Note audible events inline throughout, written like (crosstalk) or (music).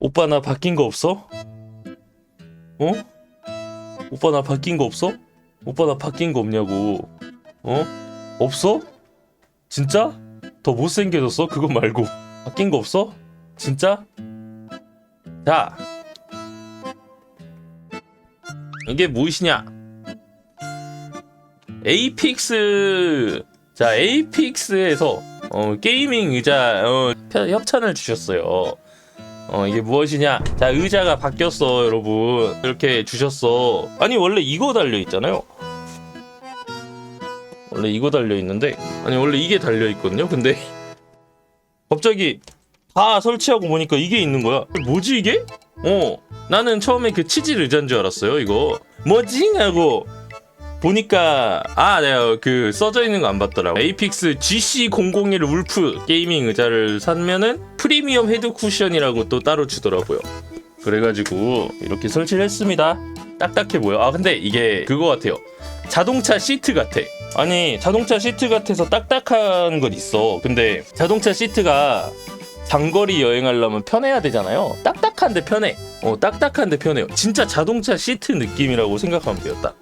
오빠 나 바뀐 거 없어? 어? 오빠 나 바뀐 거 없어? 오빠 나 바뀐 거 없냐고. 어? 없어? 진짜? 더 못생겨졌어? 그거 말고. 바뀐 거 없어? 진짜? 자. 이게 무엇이냐? 에이픽스. 자, 에이픽스에서 어, 게이밍 의자 어, 편- 협찬을 주셨어요. 어 이게 무엇이냐? 자 의자가 바뀌었어 여러분 이렇게 주셨어. 아니 원래 이거 달려 있잖아요. 원래 이거 달려 있는데 아니 원래 이게 달려 있거든요. 근데 (laughs) 갑자기 다 설치하고 보니까 이게 있는 거야. 뭐지 이게? 어 나는 처음에 그 치질 의자인 줄 알았어요. 이거 뭐지 하고 보니까 아 내가 그 써져 있는 거 안 봤더라고. 에이픽스 GC001 울프 게이밍 의자를 사면은 프리미엄 헤드 쿠션이라고 또 따로 주더라고요. 그래가지고 이렇게 설치를 했습니다. 딱딱해 보여. 아 근데 이게 그거 같아요. 자동차 시트 같아. 아니 자동차 시트 같아서 딱딱한 건 있어. 근데 자동차 시트가 장거리 여행하려면 편해야 되잖아요. 딱딱한데 편해. 어 딱딱한데 편해요. 진짜 자동차 시트 느낌이라고 생각하면 돼요 딱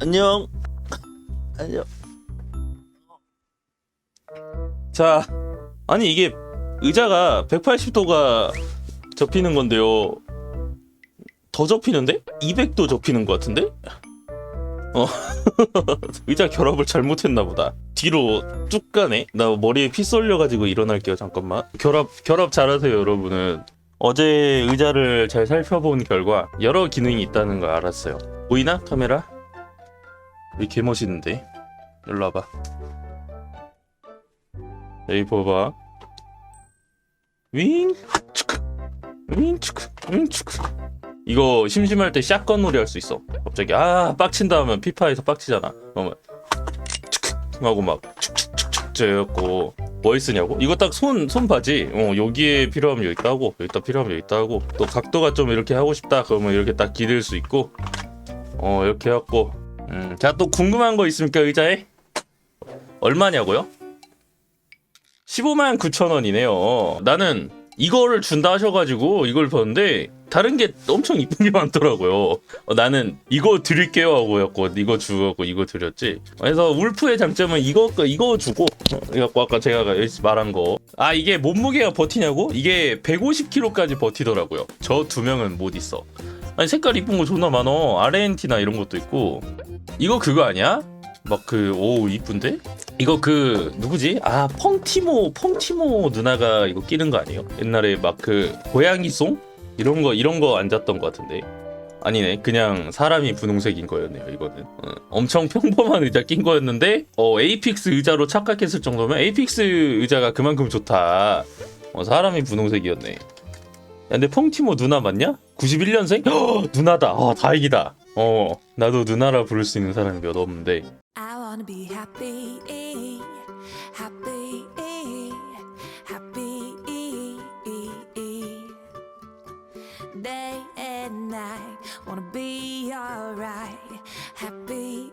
안녕. 안녕. 자, 아니 이게 의자가 180도가 접히는 건데요. 더 접히는데? 200도 접히는 것 같은데? 어, (laughs) 의자 결합을 잘못했나 보다. 뒤로 쭉 가네. 나 머리에 피 쏠려가지고 일어날게요. 잠깐만. 결합 결합 잘하세요, 여러분은. 어제 의자를 잘 살펴본 결과 여러 기능이 있다는 걸 알았어요. 보이나 카메라? 여기 개 멋있는데? 일로 와봐. 여기 봐봐. 윙! 축크 윙! 축크 윙! 축크 이거 심심할 때 샷건 놀이 할 수 있어. 갑자기. 아 빡친다 하면 피파에서 빡치잖아. 그러면 하고 막 축축축축! 째갖고 뭐 쓰냐고? 이거 딱 손 손바지. 어 여기에 필요하면 여기다 하고 여기다 필요하면 여기다 하고 또 각도가 좀 이렇게 하고 싶다 그러면 이렇게 딱 기댈 수 있고 어 이렇게 해갖고 음, 자, 또 궁금한 거 있습니까, 의자에? 얼마냐고요? 15만 9천 원이네요. 나는 이거를 준다 하셔가지고 이걸 봤는데 다른 게 엄청 이쁜 게 많더라고요. 어, 나는 이거 드릴게요 하고 였고 이거 주고 이거 드렸지. 그래서 울프의 장점은 이거 이거 주고 어, 이거 아까 제가 말한 거. 아 이게 몸무게가 버티냐고? 이게 150kg까지 버티더라고요. 저 두 명은 못 있어. 아니 색깔 이쁜 거 존나 많어. 아르헨티나 이런 것도 있고. 이거 그거 아니야? 막 그 오 이쁜데? 이거 그 누구지? 아 펑티모 펑티모 누나가 이거 끼는 거 아니에요? 옛날에 막 그 고양이 송 이런 거 이런 거 앉았던 거 같은데 아니네 그냥 사람이 분홍색인 거였네요 이거는 어, 엄청 평범한 의자 낀 거였는데 어 에이픽스 의자로 착각했을 정도면 에이픽스 의자가 그만큼 좋다 어, 사람이 분홍색이었네 야, 근데 펑티모 누나 맞냐? 91년생? 허, 누나다. 아, 다행이다. 어, 나도 누나라 부를 수 있는 사람이 몇 없는데. I wanna be happy, happy, happy. Day and night, wanna be alright, happy.